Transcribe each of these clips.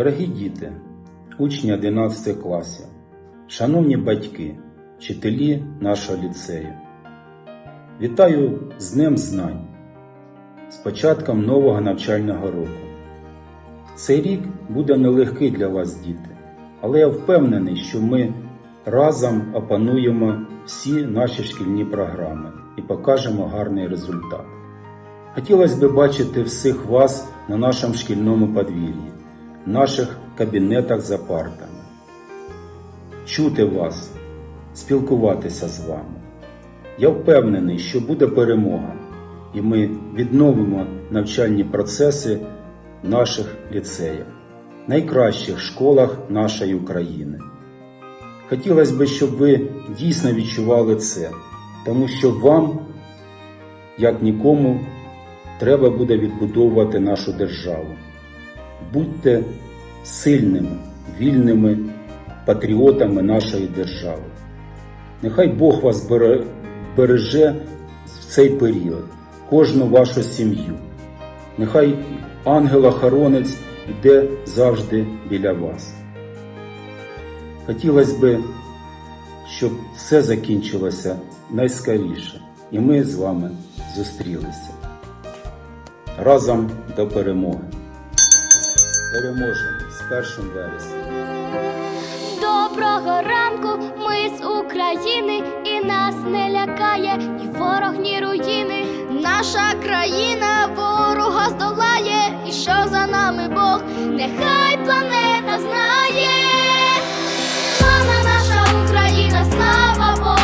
Дорогі діти, учні 11 класів, шановні батьки, вчителі нашого ліцею, вітаю з Днем Знань, з початком нового навчального року. Цей рік буде нелегкий для вас, діти, але я впевнений, що ми разом опануємо всі наші шкільні програми і покажемо гарний результат. Хотілося б бачити всіх вас на нашому шкільному подвір'ї, наших кабінетах за партами, чути вас, спілкуватися з вами. Я впевнений, що буде перемога, і ми відновимо навчальні процеси в наших ліцеях, найкращих школах нашої України. Хотілося б, щоб ви дійсно відчували це, тому що вам, як нікому, треба буде відбудовувати нашу державу. Будьте сильними, вільними патріотами нашої держави. Нехай Бог вас береже в цей період, кожну вашу сім'ю. Нехай ангел-охоронець йде завжди біля вас. Хотілося б, щоб все закінчилося найскоріше, і ми з вами зустрілися. Разом до перемоги. Переможемо з 1 вересня. Доброго ранку, ми з України, і нас не лякає ні ворог, ні руїни. Наша країна ворога здолає, і що за нами Бог, нехай планета знає. Слава наша Україна, слава Богу,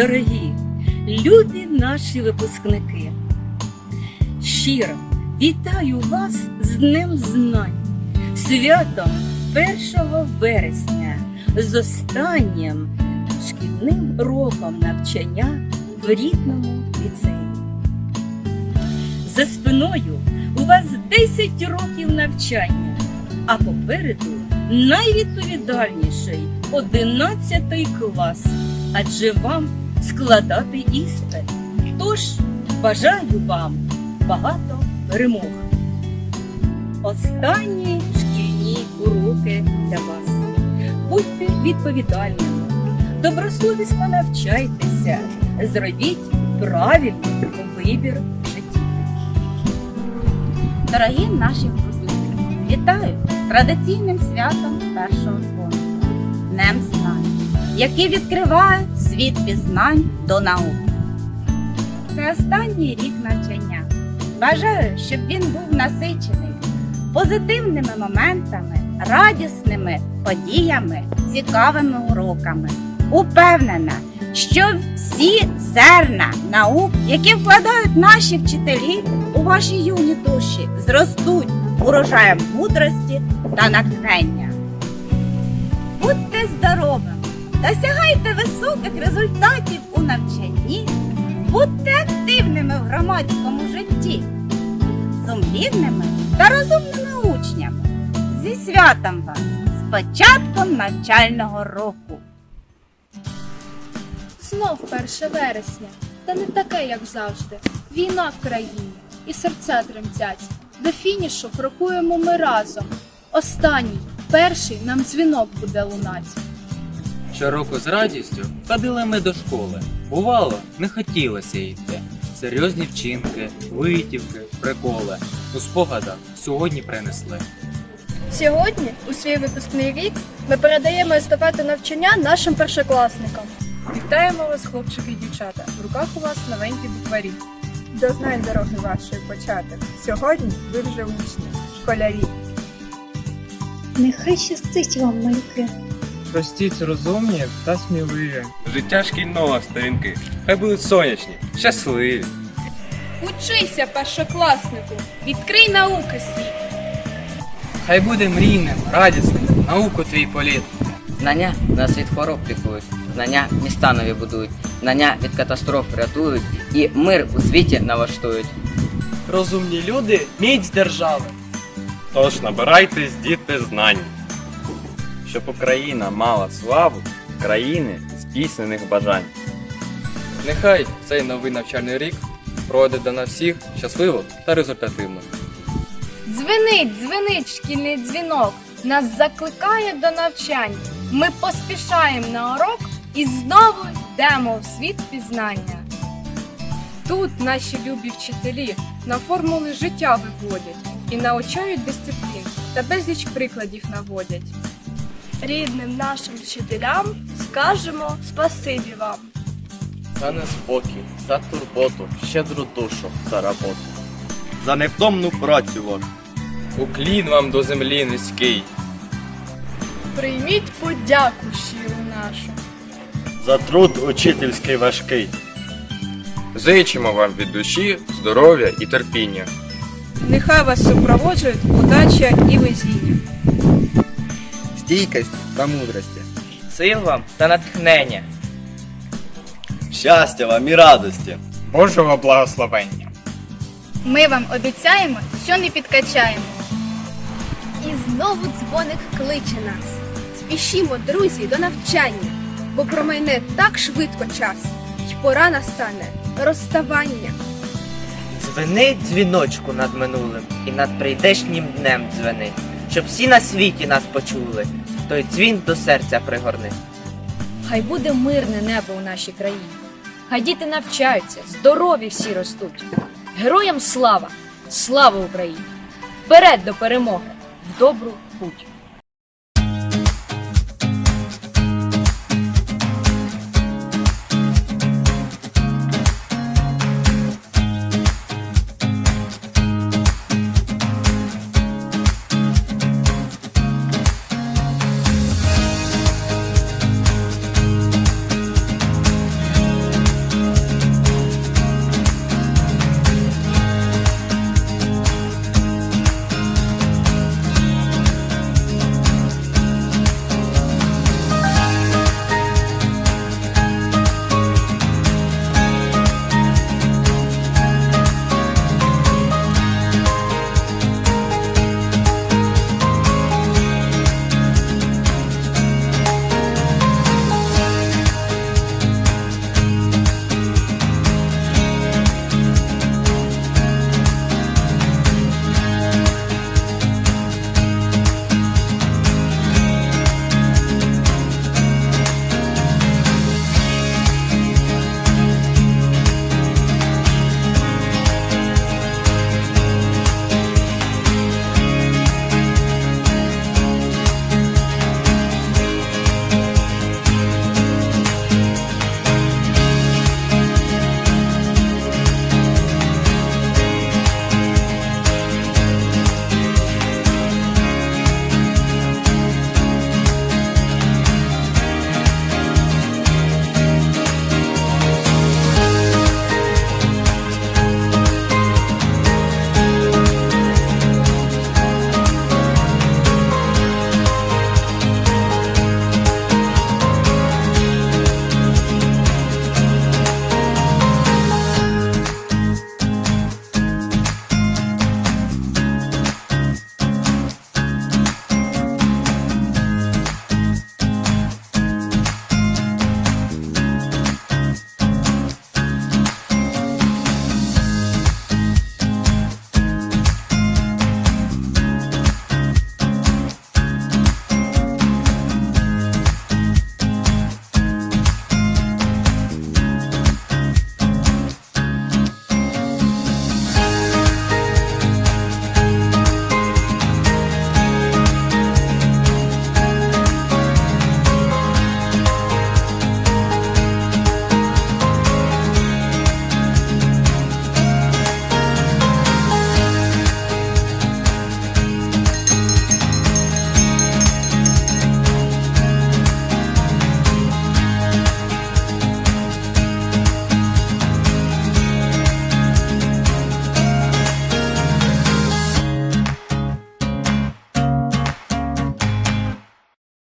Дорогі, любі наші випускники, щиро вітаю вас з Днем Знань, святом 1 вересня, з останнім шкільним роком навчання в рідному ліцеї. За спиною у вас 10 років навчання, а попереду найвідповідальніший 11 клас адже вам складати іспит. Тож бажаю вам багато перемог. Останні шкільні уроки для вас. Будьте відповідальними, добросовісно навчайтеся, зробіть правильний вибір в житті. Дорогі наші випускники, вітаю з традиційним святом першого який відкриває світ пізнань до наук. Це останній рік навчання. Бажаю, щоб він був насичений позитивними моментами, радісними подіями, цікавими уроками. Упевнена, що всі зерна наук, які вкладають наші вчителі у ваші юні душі, зростуть урожаєм мудрості та натхнення. Будьте здоровими, досягайте високих результатів у навчанні, будьте активними в громадському житті, сумлінними та розумними учнями. Зі святом вас, з початком навчального року! Знов 1 вересня, та не таке, як завжди. Війна в країні, і серця тремтять. До фінішу крокуємо ми разом. Останній, перший нам дзвінок буде лунать. Щороку з радістю ходили ми до школи. Бувало, не хотілося йти. Серйозні вчинки, витівки, приколи. У спогадах сьогодні принесли. Сьогодні, у свій випускний рік, ми передаємо естафету навчання нашим першокласникам. Вітаємо вас, хлопчики і дівчата. В руках у вас новенькі букварі. До знань дороги вашої початок. Сьогодні ви вже учні, школярі. Нехай щастить вам, малюки. Простіть розумні та сміливі. Життя шкільного сторінки. Хай будуть сонячні, щасливі. Учися, першокласнику, відкрий науки світ. Хай буде мрійним, радісним, науку твій політ. Знання нас від хвороб лікують, знання міста нові будують, знання від катастроф рятують і мир у світі налаштують. Розумні люди міць держави. Тож набирайтесь, діти, знань. Щоб Україна мала славу країни здійснених бажань. Нехай цей новий навчальний рік пройде для нас всіх щасливо та результативно. Дзвенить, дзвенить шкільний дзвінок, нас закликає до навчань. Ми поспішаємо на урок і знову йдемо в світ пізнання. Тут наші любі вчителі на формули життя виводять і научають дисциплін та безліч прикладів наводять. Рідним нашим вчителям скажемо спасибі вам. За неспокій, за турботу, щедру душу, за роботу. За невтомну працю вашу. Уклін вам до землі низький. Прийміть подяку щиру нашу. За труд учительський важкий. Зичимо вам від душі здоров'я і терпіння. Нехай вас супроводжують удача і везіння. Стійкость та мудрості. Сил вам та натхнення. Щастя вам і радості. Божого благословення. Ми вам обіцяємо, що не підкачаємо. І знову дзвоник кличе нас. Спішімо, друзі, до навчання, бо промайне так швидко час, й пора настане розставання. Дзвени дзвіночку над минулим і над прийдешнім днем дзвени, щоб всі на світі нас почули. Той дзвін до серця пригорни. Хай буде мирне небо у нашій країні. Хай діти навчаються, здорові всі ростуть. Героям слава! Слава Україні! Вперед до перемоги! В добру путь!